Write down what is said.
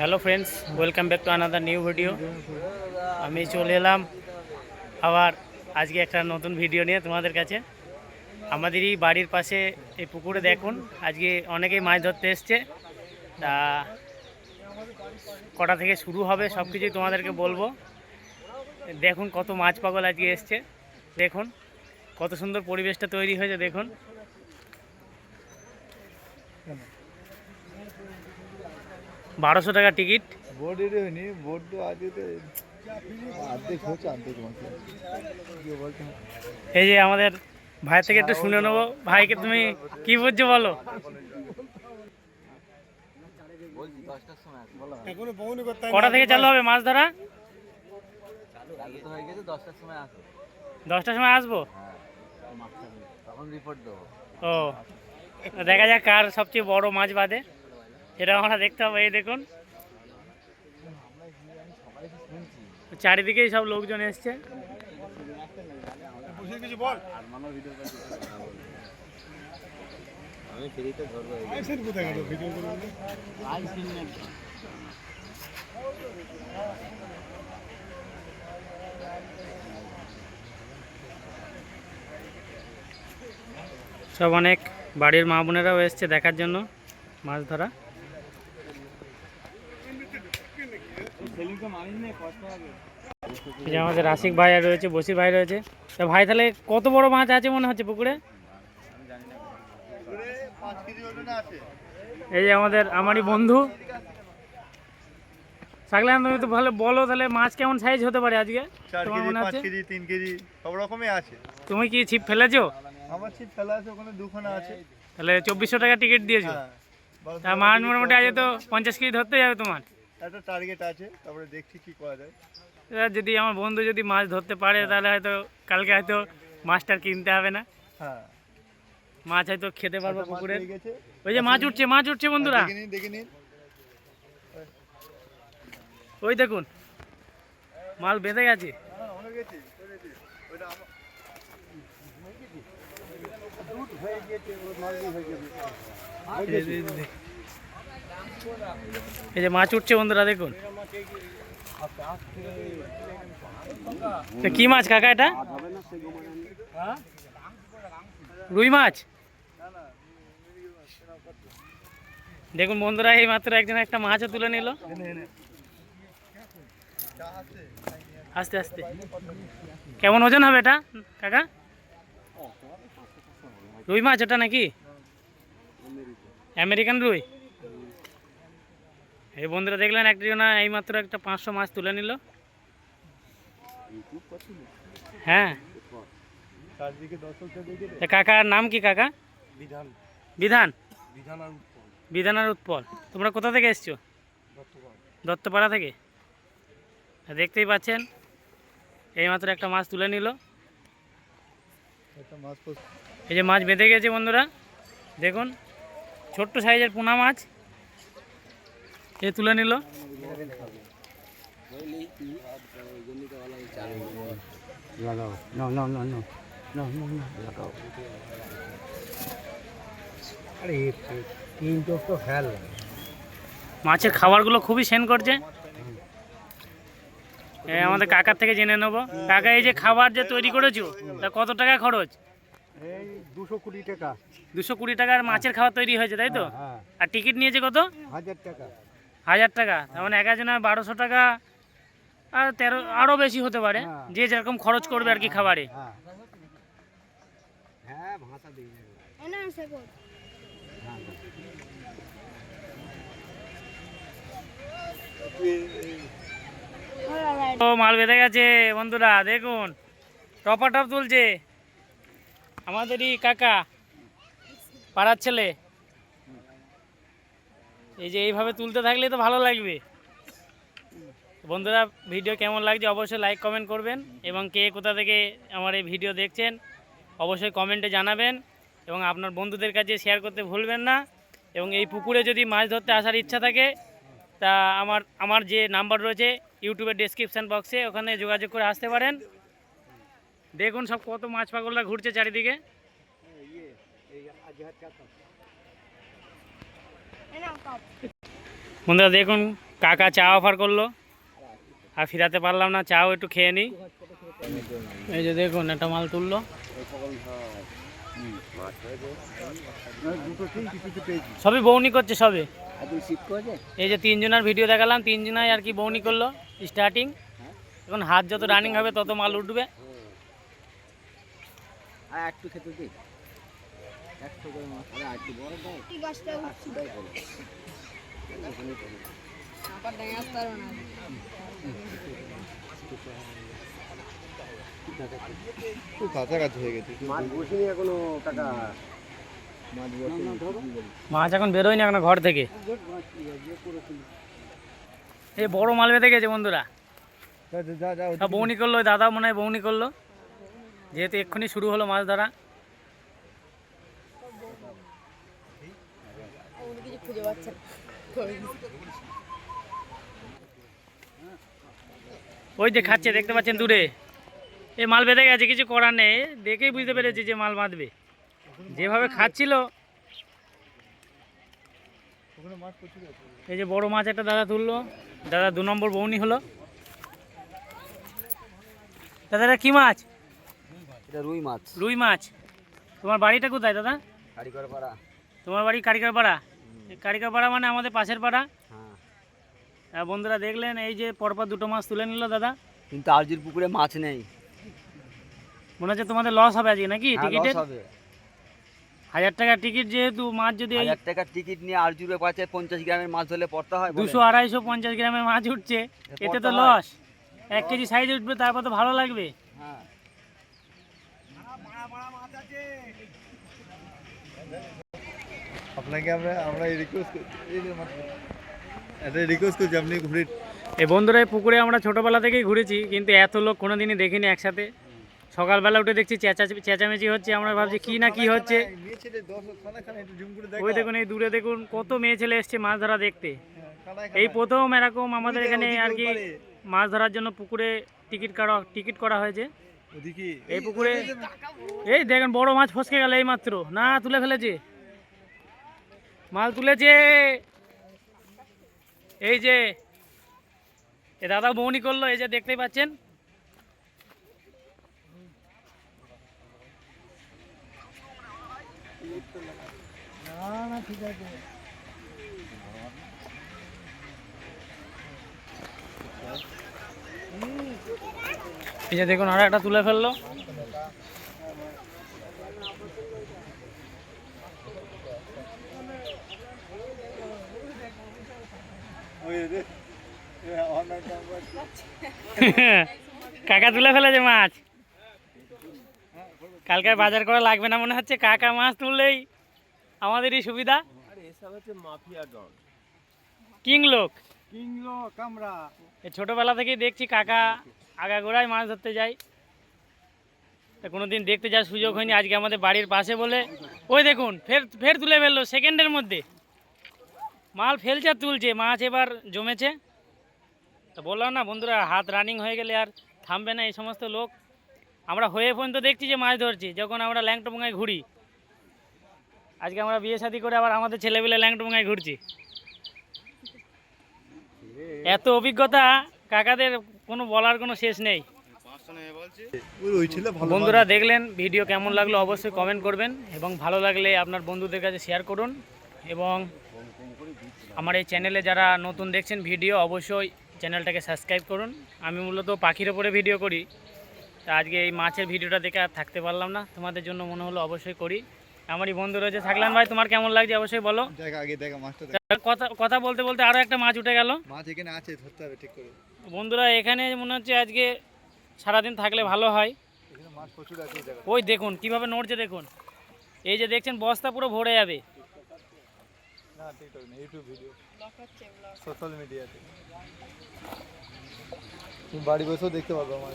Hello friends welcome back to another new video আমি চলে এলাম আবার আজকে একটা নতুন ভিডিও নিয়ে তোমাদের কাছে। আমাদেরই বাড়ির পাশে এই পুকুরে দেখুন, আজকে অনেকেই মাছ ধরতে এসছে। তা কটা থেকে শুরু হবে সব কিছুই তোমাদেরকে বলব। দেখুন কত মাছ পাগল আজকে এসছে, দেখুন কত সুন্দর পরিবেশটা তৈরি হয়েছে, দেখুন। বারোশো টাকা টিকিট। বোর্ড রেডি হয়নি বোর্ড তো আজকে অর্ধেক হচ্ছে অর্ধেক বাকি আছে কি বলতে এই যে আমাদের ভাই থেকে একটু শুনে নেব। ভাইকে তুমি কি বুঝছ বলো? কটা থেকে চালু হবে মাছ ধরা? চালু তো গেছে দশটার সময় আসব। হ্যাঁ। তখন রিপোর্ট দেবো। ও দেখা যাক কার সবচেয়ে বড় মাছ বাদে। এটা আমরা দেখতে হবে এই দেখুন। চারিদিকেই সব লোকজন এসছে। সব অনেক বাড়ির মা বোনেরাও এসছে দেখার জন্য মাছ ধরা। এই যে আমাদের রাশিক ভাই আর রয়েছে বসির ভাই রয়েছে। তা ভাই তাহলে কত বড় মাছ আছে মনে হচ্ছে পুকুরে? এই যে আমাদের আমারই বন্ধু। সাকলাম তুমি তো ভালো বলো তাহলে মাছ কেমন সাইজ হতে পারে আজকে? তোমার মনে হচ্ছে কেজি তিন কেজি সব রকমই আছে। তুমি কি ছিপ ফেলেছো? আমার ছিপ ফেলা আছে ওখানে দুখানা আছে। তাহলে চব্বিশশো টাকা টিকিট দিয়েছ। হ্যাঁ তা মাছ মোটামুটি আজ তো পঞ্চাশ কেজি ধরতে যাবে তোমার। একটা টার্গেট আছে তারপরে দেখছি কি করা যায়। এবার যদি আমার বন্ধু যদি মাছ ধরতে পারে তাহলে হয়তো কালকে হয়তো মাছটার কিনতে হবে না। হ্যাঁ। মাছ হয়তো খেতে পারব পুকুরে। ওই যে মাছ উঠছে মাছ উঠছে বন্ধুরা। দেখে নিন দেখে নিন। ওই দেখুন মাল বেঁধে গেছে। হ্যাঁ, হয়ে গেছে এই যে- মাছ উঠছে বন্ধুরা, দেখুন। কি মাছ কাকা এটা? রুই মাছ? দেখুন বন্ধুরা, এই মাত্র একজন একটা মাছও তুলে নিল। আস্তে আস্তে। কেমন ওজন হবে এটা, কাকা? রুই মাছ এটা নাকি? আমেরিকান রুই? এই বন্ধুরা দেখলেন একজনা এইমাত্র একটা পাঁচশো মাছ তুলে নিল। হ্যাঁ। কাকার নাম কি কাকা? বিধান। বিধান? বিধান আর উৎপল। তোমরা কোথা থেকে এসছো? দত্তপাড়া। থেকে? দেখতেই পাচ্ছেন এইমাত্র একটা মাছ তুলে নিল। এই যে মাছ বেঁধে গেছে বন্ধুরা দেখুন ছোট্ট সাইজের পোনা মাছ। এ তুলে নিল। মাছের খাবারগুলো খুবই সেন করছে। আমাদের কাকার থেকে জেনে নেব। কাকা এই যে খাবার যে তৈরি করেছ তা কত টাকা খরচ? দুশো কুড়ি টাকা। দুশো কুড়ি টাকার মাছের খাবার তৈরি হয়েছে তাই তো? হ্যাঁ। আর টিকিট নিয়েছে কত? হাজার টাকা। হাজার টাকা তার মানে এক একজনের বারোশো টাকা আর তেরো আরও বেশি হতে পারে হ্যাঁ। যে যেরকম খরচ করবে আর কি খাবারে। হ্যাঁ দেবে। হ্যাঁ ও মাল বেঁধে গেছে বন্ধুরা দেখুন টপা টপ তুলছে। আমাদেরই কাকা পাড়ার ছেলে। এই যে এইভাবে তুলতে থাকলে তো ভালো লাগবে। বন্ধুরা ভিডিও কেমন লাগছে অবশ্যই লাইক কমেন্ট করবেন এবং কে কোথা থেকে আমার এই ভিডিও দেখছেন অবশ্যই কমেন্টে জানাবেন এবং আপনার বন্ধুদের কাছে শেয়ার করতে ভুলবেন না এবং এই পুকুরে যদি মাছ ধরতে আসার ইচ্ছা থাকে, তা আমার আমার যে নাম্বার রয়েছে ইউটিউবের ডেসক্রিপশান বক্সে ওখানে যোগাযোগ করে আসতে পারেন। দেখুন সব কত মাছ পাগলরা ঘুরছে চারিদিকে। বন্ধুরা, দেখুন, কাকা চা অফার করল। আর ফিরাতে পারলাম না, চাও একটু খেয়ে নিই। এই যে দেখুন, একটা মাল তুললো। সবই বৌনি করছে সবে এই যে তিনজনের ভিডিও দেখালাম, তিনজনাই আর কি বৌনি করল স্টার্টিং এখন হাত যত রানিং হবে, তত মাল উঠবে। একটু খেতে করে মাছ। আরে একটু বড় দাও। কি বাসটা উঠছি আবার ডাঙে আসতে পারবে না খুব কাছাকাছি হয়ে গেছে। মাছ বসিনি এখনও কাকা। মাছ এখন বেরোয়নি এখন ঘর থেকে। এই বড় মাল বেঁধে গেছে বন্ধুরা। বৌনি করল ওই দাদা মনে হয় বৌনি করল। যেহেতু এক্ষুনি শুরু হলো মাছ ধরা উনি কিছু খুঁজে পাচ্ছে ওই যে খাচ্ছে দেখতে পাচ্ছেন দূরে। এই মাল বেঁধে গেছে কিছু করার নেই। দেখেই বুঝতে পেরেছি যে মাল বাঁধবে। যেভাবে খাচ্ছিল। এই যে বড় মাছ একটা দাদা তুললো। দাদা দু নম্বর বৌনি হলো। দাদা এটা কি মাছ? এটা রুই মাছ। রুই মাছ। তোমার বাড়িটা কোথায় দাদা? কারিগর পাড়া তোমার বাড়ি কারিকার পাড়া কারিকার পাড়া মানে আমাদের পাশের পাড়া। হ্যাঁ। বন্ধুরা দেখলেন এই যে পরপর দুটো মাছ তুলে নিল দাদা। কিন্তু আরজির পুকুরে মাছ নেই। মনে হচ্ছে তোমাদের লস হবে আজকে নাকি হ্যাঁ, টিকিটের হবে। হাজার টাকার টিকিট যেহেতু মাছ যদি হাজার টাকার টিকিট নিয়ে আরজুরে পাচ্ছে পঞ্চাশ গ্রামের মাছ ধরলে পড়তে হয় দুশো আড়াইশো পঞ্চাশ গ্রামের মাছ উঠছে এতে তো লস এক কেজি সাইজ উঠবে তারপর তো ভালো লাগবে। হ্যাঁ। আপনাকে আমরা আমরা রিকোয়েস্ট এটা রিকোয়েস্ট করছি আপনি ঘুরে এই বন্ধুরা এই পুকুরে আমরা ছোটোবেলা থেকেই ঘুরেছি কিন্তু এত লোক কোনো দিনই দেখিনি একসাথে। সকালবেলা উঠে দেখছি চেঁচা চেঁচামেচি হচ্ছে আমরা ভাবছি কি না কি হচ্ছে। ওই দেখুন এই দূরে দেখুন কত মেয়ে ছেলে এসছে মাছ ধরা দেখতে। এই প্রথম এরকম আমাদের এখানে আর কি মাছ ধরার জন্য পুকুরে টিকিট করা টিকিট করা হয়েছে। এই পুকুরে এই দেখেন বড় মাছ ফসকে গেল এই মাত্র না তুলে ফেলেছে। মাল তুলেছে। এই যে, এ দাদা বৌনি করল, এই যে দেখতেই পাচ্ছেন। এই যে দেখুন আর একটা তুলে ফেলল ওই রে অনলাইন নাম্বার কাকা তুলে ফেলেছে মাছ। কালকে আর বাজার করা লাগবে না মনে হচ্ছে কাকা মাছ তুললেই আমাদেরই সুবিধা। আরে এসব হচ্ছে মাফিয়া ডন। কিং লোক। কিংলো কামরা এই ছোটোবেলা থেকেই দেখছি কাকা আগাগোড়ায় মাছ ধরতে যায়। তা কোনো দিন দেখতে যাওয়ার সুযোগ হয়নি আজকে আমাদের বাড়ির পাশে বলে। ওই দেখুন ফের ফের তুলে ফেলল সেকেন্ডের মধ্যে। মাল ফেলছে, তুলছে, মাছ এবার জমেছে। তো বললাম না, বন্ধুরা, হাত রানিং হয়ে গেলে আর থামবে না এই সমস্ত লোক। আমরা হয়ে পর্যন্ত দেখছি যে মাছ ধরছি, যখন আমরা ল্যাংটমুঙায় ঘুরি। আজকে আমরা বিয়ে শাদি করে আবার আমাদের ছেলেবেলে ল্যাংটমুঙায় ঘুরছি। এত অভিজ্ঞতা, কাকাদের কোনো বলার কোনো শেষ নেই। বন্ধুরা, দেখলেন ভিডিও কেমন লাগল, অবশ্যই কমেন্ট করবেন এবং ভালো লাগলে আপনার বন্ধুদের কাছে শেয়ার করুন এবং আমার এই চ্যানেলে যারা নতুন দেখছেন ভিডিও অবশ্যই চ্যানেলটাকে সাবস্ক্রাইব করুন। আমি মূলত পাখির ওপরে ভিডিও করি। তা আজকে এই মাছের ভিডিওটা দেখে আর থাকতে পারলাম না। তোমাদের জন্য মনে হলো অবশ্যই করি। আমারই বন্ধু রয়েছে। থাকলাম ভাই তোমার কেমন লাগছে? অবশ্যই বলো। কথা কথা বলতে বলতে আরও একটা মাছ উঠে গেল। মাছ এখানে আছে ধরতে হবে ঠিক করে। বন্ধুরা এখানে মনে হচ্ছে আজকে সারাদিন থাকলে ভালো হয়। ওই দেখুন কীভাবে নড়ছে দেখুন। এই যে দেখছেন বস্তা পুরো ভরে যাবে। না টিকটক না ইউটিউব ভিডিও সোশ্যাল মিডিয়াতে তুমি বাড়ি বসেও দেখতে পারবে আমার।